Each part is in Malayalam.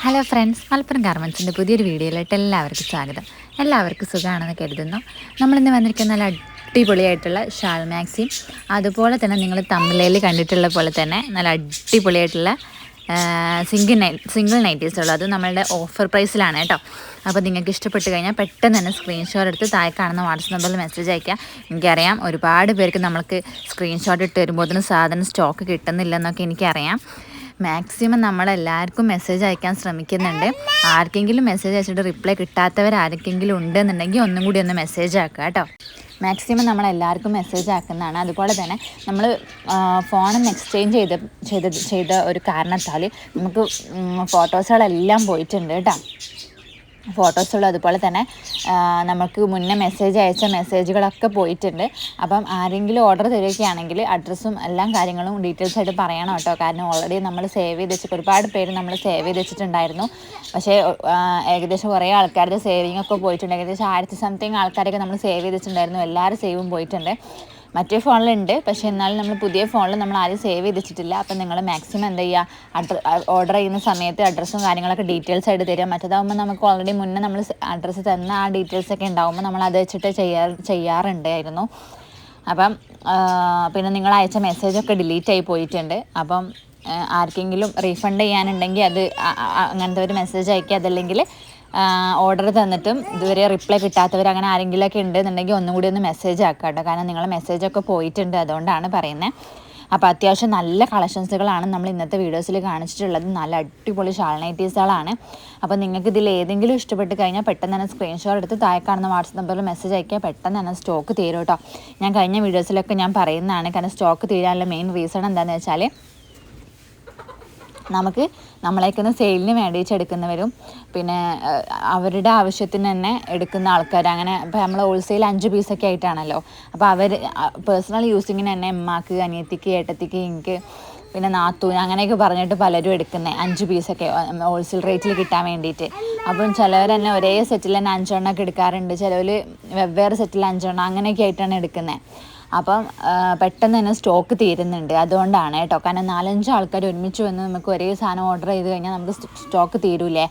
ഹലോ ഫ്രണ്ട്സ് മലപ്പുറം ഗാർമെൻസിന്റെ പുതിയൊരു വീഡിയോയിലായിട്ട് എല്ലാവർക്കും സ്വാഗതം. എല്ലാവർക്കും സുഖമാണെന്ന് കരുതുന്നു. നമ്മളിന്ന് വന്നിരിക്കുന്ന നല്ല അടിപൊളിയായിട്ടുള്ള ഷാൾ മാക്സിയും അതുപോലെ തന്നെ നിങ്ങൾ തമ്മിലേൽ കണ്ടിട്ടുള്ള പോലെ തന്നെ നല്ല അടിപൊളിയായിട്ടുള്ള സിംഗിൾ നൈ സിംഗിൾ നൈറ്റീസ് ഉള്ളൂ. അത് നമ്മളുടെ ഓഫർ പ്രൈസിലാണ് കേട്ടോ. അപ്പോൾ നിങ്ങൾക്ക് ഇഷ്ടപ്പെട്ട് കഴിഞ്ഞാൽ പെട്ടെന്ന് തന്നെ സ്ക്രീൻഷോട്ട് എടുത്ത് താഴെ കാണുന്ന വാട്സപ്പ് നമ്പറിൽ മെസ്സേജ് അയക്കുക എനിക്കറിയാം ഒരുപാട് പേർക്ക് നമ്മൾക്ക് സ്ക്രീൻഷോട്ട് ഇട്ട് വരുമ്പോൾ സാധനം സ്റ്റോക്ക് കിട്ടുന്നില്ലെന്നൊക്കെ എനിക്കറിയാം. മാക്സിമം നമ്മളെല്ലാവർക്കും മെസ്സേജ് അയക്കാൻ ശ്രമിക്കുന്നുണ്ട്. ആർക്കെങ്കിലും മെസ്സേജ് അയച്ചിട്ട് റിപ്ലൈ കിട്ടാത്തവർ ആർക്കെങ്കിലും ഉണ്ടെന്നുണ്ടെങ്കിൽ ഒന്നും കൂടി ഒന്ന് മെസ്സേജ് ആക്കുക കേട്ടോ. മാക്സിമം നമ്മൾ എല്ലാവർക്കും മെസ്സേജ് ആക്കുന്നതാണ്. അതുപോലെ തന്നെ നമ്മൾ ഫോണൊന്ന് എക്സ്ചേഞ്ച് ചെയ്ത് ചെയ്ത ചെയ്ത ഒരു കാരണത്താൽ നമുക്ക് ഫോട്ടോസുകളെല്ലാം പോയിട്ടുണ്ട് കേട്ടോ. ഫോട്ടോസുകളും അതുപോലെ തന്നെ നമുക്ക് മുന്നേ മെസ്സേജ് അയച്ച മെസ്സേജുകളൊക്കെ പോയിട്ടുണ്ട്. അപ്പം ആരെങ്കിലും ഓർഡർ തരികയാണെങ്കിൽ അഡ്രസ്സും എല്ലാ കാര്യങ്ങളും ഡീറ്റെയിൽസ് ആയിട്ട് പറയണം കേട്ടോ. കാരണം ഓൾറെഡി നമ്മൾ സേവ് ചെയ്ത് വെച്ചിട്ട് ഒരുപാട് പേര് നമ്മൾ സേവ് ചെയ്ത് വെച്ചിട്ടുണ്ടായിരുന്നു. പക്ഷേ ഏകദേശം കുറേ ആൾക്കാരുടെ സേവിങ് ഒക്കെ പോയിട്ടുണ്ട്. ഏകദേശം ആയിരത്തി സംതിങ് ആൾക്കാരൊക്കെ നമ്മൾ സേവ് ചെയ്ത് വെച്ചിട്ടുണ്ടായിരുന്നു. എല്ലാവരും സേവും പോയിട്ടുണ്ട്. മറ്റേ ഫോണിലുണ്ട്. പക്ഷേ എന്നാലും നമ്മൾ പുതിയ ഫോണിൽ നമ്മൾ ആരും സേവ് ചെയ്തിട്ടില്ല. അപ്പം നിങ്ങൾ മാക്സിമം എന്താ ചെയ്യുക? അഡ്ര ഓർഡർ ചെയ്യുന്ന സമയത്ത് അഡ്രസ്സും കാര്യങ്ങളൊക്കെ ഡീറ്റെയിൽസ് ആയിട്ട് തരിക. മറ്റേതാകുമ്പോൾ നമുക്ക് ഓൾറെഡി മുന്നേ നമ്മൾ അഡ്രസ്സ് തന്ന ആ ഡീറ്റെയിൽസ് ഒക്കെ ഉണ്ടാകുമ്പോൾ നമ്മൾ അത് വെച്ചിട്ട് ചെയ്യാ ചെയ്യാറുണ്ടായിരുന്നു. അപ്പം പിന്നെ നിങ്ങൾ അയച്ച മെസ്സേജൊക്കെ ഡിലീറ്റ് ആയി പോയിട്ടുണ്ട്. അപ്പം ആർക്കെങ്കിലും റീഫണ്ട് ചെയ്യാനുണ്ടെങ്കിൽ അത് അങ്ങനത്തെ ഒരു മെസ്സേജ് അയക്കുക. അതല്ലെങ്കിൽ ഓർഡർ തന്നിട്ടും ഇതുവരെ റിപ്ലൈ കിട്ടാത്തവർ അങ്ങനെ ആരെങ്കിലുമൊക്കെ ഉണ്ടെന്നുണ്ടെങ്കിൽ ഒന്നും കൂടി ഒന്ന് മെസ്സേജ് ആക്കുക കേട്ടോ കാരണം നിങ്ങളെ മെസ്സേജൊക്കെ പോയിട്ടുണ്ട് അതുകൊണ്ടാണ് പറയുന്നത് അപ്പോൾ അത്യാവശ്യം നല്ല കളക്ഷൻസുകളാണ് നമ്മൾ ഇന്നത്തെ വീഡിയോസിൽ കാണിച്ചിട്ടുള്ളത്. നല്ല അടിപൊളി ഷാൾ നൈറ്റീസുകളാണ് അപ്പോൾ നിങ്ങൾക്ക് ഇതിൽ ഏതെങ്കിലും ഇഷ്ടപ്പെട്ട് കഴിഞ്ഞാൽ പെട്ടെന്ന് തന്നെ സ്ക്രീൻഷോട്ട് എടുത്ത് താഴെ കാണുന്ന വാട്സപ്പ് നമ്പറിൽ മെസ്സേജ് അയക്കുക. പെട്ടെന്ന് തന്നെ സ്റ്റോക്ക് തീരും കേട്ടോ. ഞാൻ കഴിഞ്ഞ വീഡിയോസിലൊക്കെ ഞാൻ പറയുന്നതാണ്. കാരണം സ്റ്റോക്ക് തീരാനുള്ള മെയിൻ റീസൺ എന്താണെന്ന് വെച്ചാൽ നമുക്ക് നമ്മളേക്കുന്ന സെയിലിന് വേണ്ടിയിട്ടെടുക്കുന്നവരും പിന്നെ അവരുടെ ആവശ്യത്തിന് തന്നെ എടുക്കുന്ന ആൾക്കാർ അങ്ങനെ ഇപ്പോൾ നമ്മൾ ഹോൾസെയിൽ അഞ്ച് പീസൊക്കെ ആയിട്ടാണല്ലോ. അപ്പോൾ അവർ പേഴ്സണൽ യൂസിങ്ങിന് തന്നെ എമ്മാക്ക് അനിയത്തിക്ക് ഏട്ടത്തിക്ക് എനിക്ക് പിന്നെ നാത്തൂന് അങ്ങനെയൊക്കെ പറഞ്ഞിട്ട് പലരും എടുക്കുന്നത് അഞ്ച് പീസൊക്കെ ഹോൾസെയിൽ റേറ്റിൽ കിട്ടാൻ വേണ്ടിയിട്ട് അപ്പം ചിലവർ തന്നെ ഒരേ സെറ്റിൽ തന്നെ അഞ്ചെണ്ണമൊക്കെ എടുക്കാറുണ്ട്. ചിലവർ വെവ്വേറെ സെറ്റിൽ അഞ്ചെണ്ണം അങ്ങനെയൊക്കെ ആയിട്ടാണ് എടുക്കുന്നത് അപ്പം പെട്ടെന്ന് തന്നെ സ്റ്റോക്ക് തീരുന്നുണ്ട്. അതുകൊണ്ടാണ് കേട്ടോ. കാരണം നാലഞ്ച് ആൾക്കാർ ഒരുമിച്ച് വന്ന് നമുക്ക് ഒരേ സാധനം ഓർഡർ ചെയ്ത് കഴിഞ്ഞാൽ നമുക്ക് സ്റ്റോക്ക് തീരൂലേ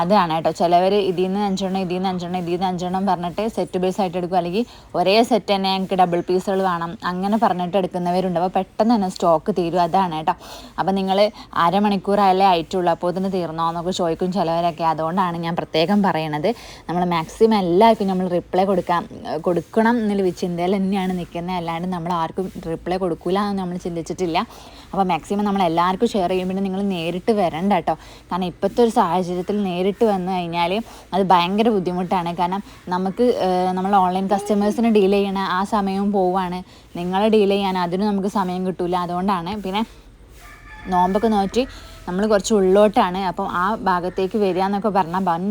അതാണ് കേട്ടോ. ചിലവർ ഇതിൽ നിന്ന് അഞ്ചെണ്ണം ഇതിൽ നിന്ന് അഞ്ചെണ്ണം ഇതിൽ നിന്ന് അഞ്ചെണ്ണം പറഞ്ഞിട്ട് സെറ്റ് ബേസ് ആയിട്ട് എടുക്കും. അല്ലെങ്കിൽ ഒരേ സെറ്റ് തന്നെ ഞങ്ങൾക്ക് ഡബിൾ പീസുകൾ വേണം. അങ്ങനെ പറഞ്ഞിട്ട് എടുക്കുന്നവരുണ്ട്. അപ്പോൾ പെട്ടെന്ന് തന്നെ സ്റ്റോക്ക് തീരും. അതാണ് കേട്ടോ. അപ്പോൾ നിങ്ങൾ അരമണിക്കൂറായാലേ ആയിട്ടുള്ളൂ. അപ്പോൾ ഇതിന് തീർന്നോ എന്നൊക്കെ ചോദിക്കും ചിലവരൊക്കെ. അതുകൊണ്ടാണ് ഞാൻ പ്രത്യേകം പറയണത്. നമ്മൾ മാക്സിമം എല്ലാവർക്കും നമ്മൾ റിപ്ലൈ കൊടുക്കാം. കൊടുക്കണം എന്നുള്ള ചിന്തയിൽ തന്നെയാണ് നിൽക്കുന്നത്. അല്ലാണ്ട് നമ്മൾ ആർക്കും റിപ്ലൈ കൊടുക്കില്ല എന്ന് നമ്മൾ ചിന്തിച്ചിട്ടില്ല. അപ്പോൾ മാക്സിമം നമ്മൾ എല്ലാവർക്കും ഷെയർ ചെയ്യുമ്പോൾ നിങ്ങൾ നേരിട്ട് വരണ്ട കേട്ടോ. കാരണം ഇപ്പോഴത്തെ ഒരു സാഹചര്യത്തിൽ നേരിട്ട് വന്നു കഴിഞ്ഞാൽ അത് ഭയങ്കര ബുദ്ധിമുട്ടാണ്. കാരണം നമുക്ക് നമ്മൾ ഓൺലൈൻ കസ്റ്റമേഴ്സിന് ഡീൽ ചെയ്യണ ആ സമയവും പോവാണ്. നിങ്ങളെ ഡീൽ ചെയ്യാൻ അതിനും നമുക്ക് സമയം കിട്ടില്ല അതുകൊണ്ടാണ് പിന്നെ നോമ്പൊക്കെ നോറ്റി നമ്മൾ കുറച്ച് ഉള്ളോട്ടാണ്. അപ്പം ആ ഭാഗത്തേക്ക് വരിക എന്നൊക്കെ പറഞ്ഞാൽ വൻ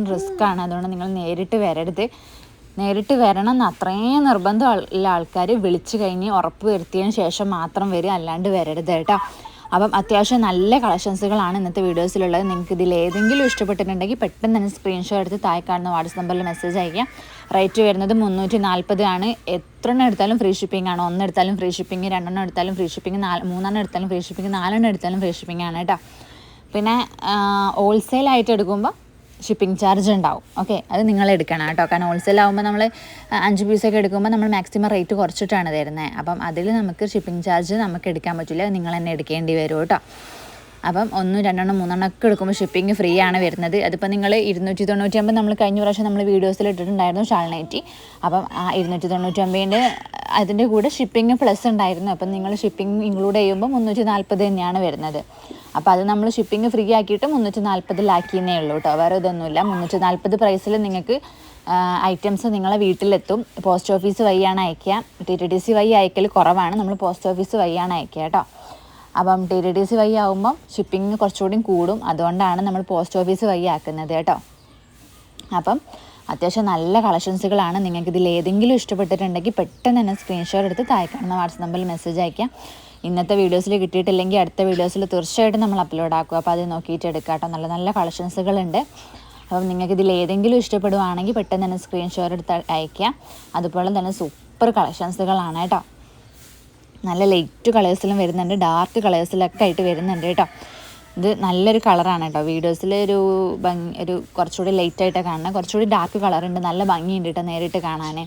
ആണ്. അതുകൊണ്ട് നിങ്ങൾ നേരിട്ട് വരരുത്. നേരിട്ട് വരണം എന്ന് അത്രയും നിർബന്ധമുള്ള ആൾക്കാർ വിളിച്ചു കഴിഞ്ഞ് ഉറപ്പ് വരുത്തിയതിന് ശേഷം മാത്രം വരിക. അല്ലാണ്ട് വരരുത് കേട്ടോ. അപ്പം അത്യാവശ്യം നല്ല കളക്ഷൻസുകളാണ് ഇന്നത്തെ വീഡിയോസിലുള്ളത്. നിങ്ങൾക്ക് ഇതിൽ ഏതെങ്കിലും ഇഷ്ടപ്പെട്ടിട്ടുണ്ടെങ്കിൽ പെട്ടെന്ന് തന്നെ സ്ക്രീൻഷോട്ട് എടുത്ത് താഴെ കാണുന്ന വാട്സപ്പ് നമ്പറിൽ മെസ്സേജ് അയക്കാം റേറ്റ് വരുന്നത് മുന്നൂറ്റി നാൽപ്പത് ആണ്. എത്ര എണ്ണം എടുത്താലും ഫ്രീ ഷിപ്പിംഗ് ആണ്. ഒന്ന് എടുത്താലും ഫ്രീ ഷിപ്പിംഗ് രണ്ടെണ്ണം എടുത്താലും ഫ്രീ ഷിപ്പിംഗ് നാല് മൂന്നെണ്ണം എടുത്താലും ഫ്രീ ഷിപ്പിംഗ് നാലെണ്ണം എടുത്താലും ഫ്രീ ഷിപ്പിംഗ് ആണ് കേട്ടോ. പിന്നെ ഹോൾസെയിൽ ആയിട്ട് എടുക്കുമ്പോൾ ഷിപ്പിംഗ് ചാർജ് ഉണ്ടാവും. ഓക്കെ അത് നിങ്ങൾ എടുക്കണം കേട്ടോ. കാരണം ഹോൾസെയിൽ ആകുമ്പോൾ നമ്മൾ അഞ്ച് പീസൊക്കെ എടുക്കുമ്പോൾ നമ്മൾ മാക്സിമം റേറ്റ് കുറച്ചിട്ടാണ് തരുന്നത് അപ്പം അതിൽ നമുക്ക് ഷിപ്പിംഗ് ചാർജ് നമുക്ക് എടുക്കാൻ പറ്റില്ല. നിങ്ങൾ തന്നെ എടുക്കേണ്ടി വരും കേട്ടോ. അപ്പം ഒന്നും രണ്ടെണ്ണം മൂന്നെണ്ണം ഒക്കെ എടുക്കുമ്പോൾ ഷിപ്പിംഗ് ഫ്രീ ആണ് വരുന്നത്. അതിപ്പോൾ നിങ്ങൾ ഇരുന്നൂറ്റി തൊണ്ണൂറ്റി നമ്മൾ കഴിഞ്ഞ പ്രാവശ്യം നമ്മൾ വീഡിയോസിൽ ഇട്ടിട്ടുണ്ടായിരുന്നു ഷാൾനൈറ്റി അപ്പം ആ ഇരുന്നൂറ്റി തൊണ്ണൂറ്റി അതിന്റെ കൂടെ ഷിപ്പിംഗ് പ്ലസ് ഉണ്ടായിരുന്നു. അപ്പം നിങ്ങൾ ഷിപ്പിംഗ് ഇൻക്ലൂഡ് ചെയ്യുമ്പോൾ മുന്നൂറ്റി നാൽപ്പത് തന്നെയാണ് വരുന്നത്. അപ്പോൾ അത് നമ്മൾ ഷിപ്പിംഗ് ഫ്രീ ആക്കിയിട്ട് മുന്നൂറ്റി നാൽപ്പതിലാക്കിയെന്നേ ഉള്ളൂ കേട്ടോ വേറെ ഇതൊന്നുമില്ല. മുന്നൂറ്റി നാൽപ്പത് പ്രൈസിൽ നിങ്ങൾക്ക് ഐറ്റംസ് നിങ്ങളെ വീട്ടിലെത്തും. പോസ്റ്റ് ഓഫീസ് വഴിയാണ് അയക്കുക ടി ടി ഡി സി വഴി അയക്കൽ കുറവാണ്. നമ്മൾ പോസ്റ്റ് ഓഫീസ് വഴിയാണ് അയക്കുക കേട്ടോ അപ്പം ടി ടി ഡി സി വഴി ആകുമ്പം ഷിപ്പിംഗ് കുറച്ചുകൂടി കൂടും. അതുകൊണ്ടാണ് നമ്മൾ പോസ്റ്റ് ഓഫീസ് വഴി ആക്കുന്നത് കേട്ടോ അപ്പം അത്യാവശ്യം നല്ല കളക്ഷൻസുകളാണ് നിങ്ങൾക്ക് ഇതിൽ ഏതെങ്കിലും ഇഷ്ടപ്പെട്ടിട്ടുണ്ടെങ്കിൽ പെട്ടെന്ന് തന്നെ സ്ക്രീൻഷോട്ട് എടുത്ത് താഴെ കാണുന്ന വാട്സപ്പ് നമ്പറിൽ മെസ്സേജ് അയക്കാം ഇന്നത്തെ വീഡിയോസിൽ കിട്ടിയിട്ടില്ലെങ്കിൽ അടുത്ത വീഡിയോസിൽ തീർച്ചയായിട്ടും നമ്മൾ അപ്ലോഡ് ആക്കുക അപ്പോൾ അത് നോക്കിയിട്ട് എടുക്കാട്ടോ. കേട്ടോ നല്ല നല്ല കളക്ഷൻസുകളുണ്ട്. അപ്പം നിങ്ങൾക്ക് ഇതിൽ ഏതെങ്കിലും ഇഷ്ടപ്പെടുവാണെങ്കിൽ പെട്ടെന്ന് തന്നെ സ്ക്രീൻഷോട്ട് എടുത്ത് അയക്കുക അതുപോലെ തന്നെ സൂപ്പർ കളക്ഷൻസുകളാണ് കേട്ടോ. നല്ല ലൈറ്റ് കളേഴ്സിലും വരുന്നുണ്ട്. ഡാർക്ക് കളേഴ്സിലൊക്കെ ആയിട്ട് വരുന്നുണ്ട് കേട്ടോ. ഇത് നല്ലൊരു കളറാണ് കേട്ടോ. വീഡിയോസിൽ ഒരു ഭംഗി ഒരു കുറച്ചുകൂടി ലൈറ്റായിട്ടാണ് കാണുന്നത് കുറച്ചുകൂടി ഡാർക്ക് കളറുണ്ട്. നല്ല ഭംഗിയുണ്ട് കേട്ടോ നേരിട്ട് കാണാൻ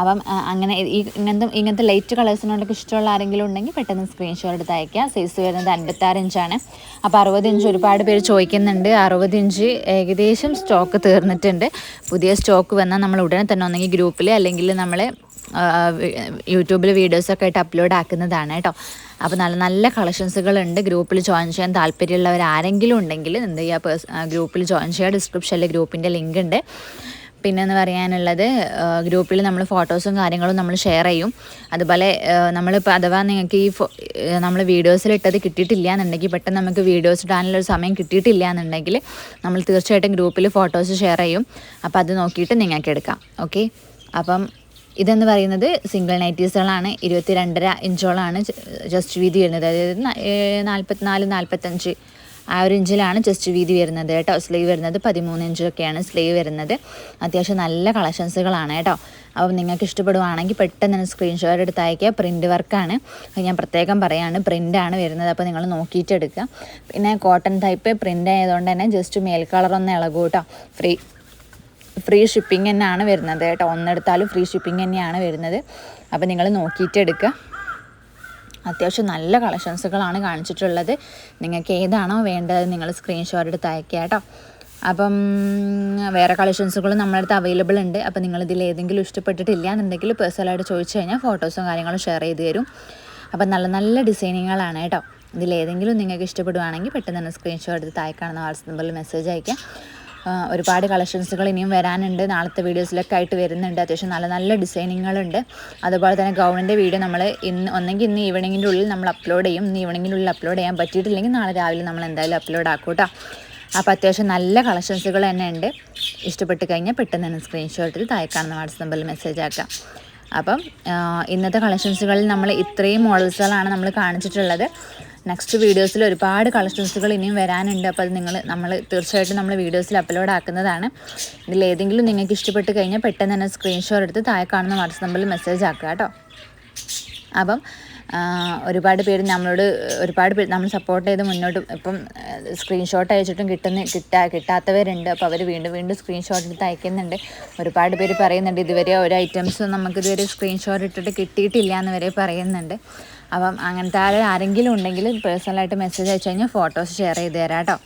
അപ്പം അങ്ങനെ ഈ ഇങ്ങനത്തെ ഇങ്ങനത്തെ ലൈറ്റ് കളേഴ്സിനോടൊക്കെ ഇഷ്ടമുള്ള ആരെങ്കിലും ഉണ്ടെങ്കിൽ പെട്ടെന്ന് സ്ക്രീൻഷോട്ട് എടുത്ത് അയക്കുക സൈസ് വരുന്നത് അൻപത്താറ് ഇഞ്ചാണ് അപ്പോൾ അറുപത് ഇഞ്ച് ഒരുപാട് പേര് ചോദിക്കുന്നുണ്ട്. അറുപത് ഇഞ്ച് ഏകദേശം സ്റ്റോക്ക് തീർന്നിട്ടുണ്ട്. പുതിയ സ്റ്റോക്ക് വന്നാൽ നമ്മൾ ഉടനെ തന്നെ ഒന്നെങ്കിൽ ഗ്രൂപ്പിൽ അല്ലെങ്കിൽ നമ്മൾ യൂട്യൂബിൽ വീഡിയോസൊക്കെ ആയിട്ട് അപ്ലോഡ് ആക്കുന്നതാണ് കേട്ടോ. അപ്പോൾ നല്ല നല്ല കളക്ഷൻസുകളുണ്ട് ഗ്രൂപ്പിൽ ജോയിൻ ചെയ്യാൻ താല്പര്യമുള്ളവർ ആരെങ്കിലും ഉണ്ടെങ്കിൽ എന്ത് ചെയ്യുക ഗ്രൂപ്പിൽ ജോയിൻ ചെയ്യുക. ഡിസ്ക്രിപ്ഷനിൽ ഗ്രൂപ്പിന്റെ ലിങ്ക് ഉണ്ട്. പിന്നെ എന്ന് പറയാനുള്ളത് ഗ്രൂപ്പിൽ നമ്മൾ ഫോട്ടോസും കാര്യങ്ങളും നമ്മൾ ഷെയർ ചെയ്യും. അതുപോലെ നമ്മളിപ്പോൾ അഥവാ നിങ്ങൾക്ക് ഈ നമ്മൾ വീഡിയോസിലിട്ടത് കിട്ടിയിട്ടില്ല എന്നുണ്ടെങ്കിൽ പെട്ടെന്ന് നമുക്ക് വീഡിയോസ് ഇടാനുള്ള ഒരു സമയം കിട്ടിയിട്ടില്ല എന്നുണ്ടെങ്കിൽ നമ്മൾ തീർച്ചയായിട്ടും ഗ്രൂപ്പിൽ ഫോട്ടോസ് ഷെയർ ചെയ്യും. അപ്പോൾ അത് നോക്കിയിട്ട് നിങ്ങൾക്ക് എടുക്കാം. ഓക്കെ? അപ്പം ഇതെന്ന് പറയുന്നത് സിംഗിൾ നൈറ്റീസുകളാണ്. ഇരുപത്തി രണ്ടര ഇഞ്ചോളാണ് ജസ്റ്റ് വീതി വരുന്നത്. അതായത് നാൽപ്പത്തിനാല് നാൽപ്പത്തഞ്ച് ആ ഒരു ഇഞ്ചിലാണ് ജസ്റ്റ് വീതി വരുന്നത് കേട്ടോ. സ്ലീവ് വരുന്നത് പതിമൂന്ന് ഇഞ്ചൊക്കെയാണ് സ്ലീവ് വരുന്നത്. അത്യാവശ്യം നല്ല കളക്ഷൻസുകളാണ് കേട്ടോ. അപ്പം നിങ്ങൾക്ക് ഇഷ്ടപ്പെടുവാണെങ്കിൽ പെട്ടെന്ന് തന്നെ സ്ക്രീൻഷോട്ട് എടുത്ത് അയക്കുക പ്രിന്റ് വർക്കാണ് ഞാൻ പ്രത്യേകം പറയാണ്. പ്രിന്റാണ് വരുന്നത്. അപ്പോൾ നിങ്ങൾ നോക്കിയിട്ട് എടുക്കുക. പിന്നെ കോട്ടൺ ടൈപ്പ് പ്രിന്റ് ആയതുകൊണ്ട് തന്നെ ജസ്റ്റ് മേൽ കളറൊന്ന് ഇളകും കേട്ടോ. ഫ്രീ ഫ്രീ ഷിപ്പിംഗ് തന്നെയാണ് വരുന്നത് കേട്ടോ. ഒന്നെടുത്താലും ഫ്രീ ഷിപ്പിംഗ് തന്നെയാണ് വരുന്നത്. അപ്പോൾ നിങ്ങൾ നോക്കിയിട്ട് എടുക്കുക. അത്യാവശ്യം നല്ല കളക്ഷൻസുകളാണ് കാണിച്ചിട്ടുള്ളത്. നിങ്ങൾക്ക് ഏതാണോ വേണ്ടത് നിങ്ങൾ സ്ക്രീൻഷോട്ട് എടുത്ത് അയക്കുക കേട്ടോ. അപ്പം വേറെ കളക്ഷൻസുകളും നമ്മുടെ അടുത്ത് അവൈലബിൾ ഉണ്ട്. അപ്പം നിങ്ങൾ ഇതിൽ ഏതെങ്കിലും ഇഷ്ടപ്പെട്ടിട്ടില്ല എന്നുണ്ടെങ്കിൽ പേഴ്സണലായിട്ട് ചോദിച്ചു കഴിഞ്ഞാൽ ഫോട്ടോസും കാര്യങ്ങളും ഷെയർ ചെയ്ത് തരും. അപ്പം നല്ല നല്ല ഡിസൈനിങ്ങുകളാണ് കേട്ടോ. ഇതിലേതെങ്കിലും നിങ്ങൾക്ക് ഇഷ്ടപ്പെടുവാണെങ്കിൽ പെട്ടെന്ന് തന്നെ സ്ക്രീൻഷോട്ട് എടുത്ത് താഴെ കാണുന്ന നമ്പറിൽ മെസ്സേജ് അയക്കാം ഒരുപാട് കളക്ഷൻസുകൾ ഇനിയും വരാനുണ്ട്. നാളത്തെ വീഡിയോസിലൊക്കെ ആയിട്ട് വരുന്നുണ്ട്. അത്യാവശ്യം നല്ല നല്ല ഡിസൈനിങ്ങുകളുണ്ട്. അതുപോലെ തന്നെ ഗൗണിന്റെ വീഡിയോ നമ്മൾ ഇന്ന് ഒന്നെങ്കിൽ ഇന്ന് ഈവനിങ്ങിന്റെ ഉള്ളിൽ നമ്മൾ അപ്ലോഡ് ചെയ്യും. ഇന്ന് ഈവനിങ്ങിന്റെ ഉള്ളിൽ അപ്ലോഡ് ചെയ്യാൻ പറ്റിയിട്ടില്ലെങ്കിൽ നാളെ രാവിലെ നമ്മൾ എന്തായാലും അപ്ലോഡ് ആക്കും കേട്ടോ അപ്പോൾ അത്യാവശ്യം നല്ല കളക്ഷൻസുകൾ തന്നെ ഉണ്ട്. ഇഷ്ടപ്പെട്ട് കഴിഞ്ഞാൽ പെട്ടെന്ന് തന്നെ സ്ക്രീൻഷോട്ടിൽ താഴെ കാണുന്ന വാട്സപ്പ് നമ്പറിൽ മെസ്സേജ് ആക്കാം അപ്പം ഇന്നത്തെ കളക്ഷൻസുകളിൽ നമ്മൾ ഇത്രയും മോഡൽസുകളാണ് നമ്മൾ കാണിച്ചിട്ടുള്ളത്. നെക്സ്റ്റ് വീഡിയോസിൽ ഒരുപാട് കളക്ഷൻസുകൾ ഇനിയും വരാനുണ്ട്. അപ്പോൾ അത് നിങ്ങൾ നമ്മൾ തീർച്ചയായിട്ടും നമ്മൾ വീഡിയോസിൽ അപ്ലോഡ് ആക്കുന്നതാണ്. ഇതിൽ ഏതെങ്കിലും നിങ്ങൾക്ക് ഇഷ്ടപ്പെട്ട് കഴിഞ്ഞാൽ പെട്ടെന്ന് തന്നെ സ്ക്രീൻഷോട്ട് എടുത്ത് താഴെ കാണുന്ന വാട്സപ്പ് നമ്പറിൽ മെസ്സേജ് ആക്കുക കേട്ടോ. അപ്പം ഒരുപാട് പേര് നമ്മളോട് ഒരുപാട് പേര് നമ്മൾ സപ്പോർട്ട് ചെയ്ത് മുന്നോട്ട് ഇപ്പം സ്ക്രീൻഷോട്ട് അയച്ചിട്ടും കിട്ടുന്ന കിട്ടാ കിട്ടാത്തവരുണ്ട്. അപ്പോൾ അവർ വീണ്ടും വീണ്ടും സ്ക്രീൻഷോട്ട് എടുത്ത് അയക്കുന്നുണ്ട്. ഒരുപാട് പേര് പറയുന്നുണ്ട് ഇതുവരെ ഒരു ഐറ്റംസ് നമുക്ക് ഇതുവരെ സ്ക്രീൻഷോട്ട് ഇട്ടിട്ട് കിട്ടിയിട്ടില്ല എന്ന് വരെ പറയുന്നുണ്ട്. അപ്പം അങ്ങനത്തെ ആൾ ആരെങ്കിലും ഉണ്ടെങ്കിൽ പേഴ്സണലായിട്ട് മെസ്സേജ് അയച്ചു കഴിഞ്ഞാൽ ഫോട്ടോസ് ഷെയർ ചെയ്ത് തരാം കേട്ടോ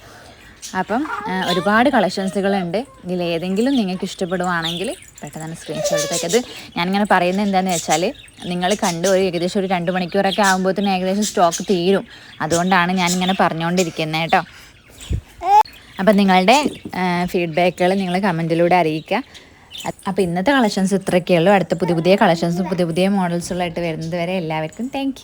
അപ്പം ഒരുപാട് കളക്ഷൻസുകളുണ്ട് ഇതിൽ ഏതെങ്കിലും നിങ്ങൾക്ക് ഇഷ്ടപ്പെടുവാണെങ്കിൽ പെട്ടെന്ന് തന്നെ സ്ക്രീൻഷോട്ട് തയ്ക്കത് ഞാനിങ്ങനെ പറയുന്നത് എന്താണെന്ന് വെച്ചാൽ നിങ്ങൾ കണ്ട് ഒരു ഏകദേശം ഒരു രണ്ട് മണിക്കൂറൊക്കെ ആകുമ്പോഴത്തേനും ഏകദേശം സ്റ്റോക്ക് തീരും. അതുകൊണ്ടാണ് ഞാനിങ്ങനെ പറഞ്ഞുകൊണ്ടിരിക്കുന്നത് കേട്ടോ അപ്പം നിങ്ങളുടെ ഫീഡ്ബാക്കുകൾ നിങ്ങൾ കമന്റിലൂടെ അറിയിക്കുക. അപ്പോൾ ഇന്നത്തെ കളക്ഷൻസ് ഇത്രയൊക്കെയുള്ളൂ. അടുത്ത പുതിയ പുതിയ കളക്ഷൻസും പുതിയ പുതിയ മോഡൽസുകളായിട്ട് വരുന്നത് വരെ എല്ലാവർക്കും താങ്ക്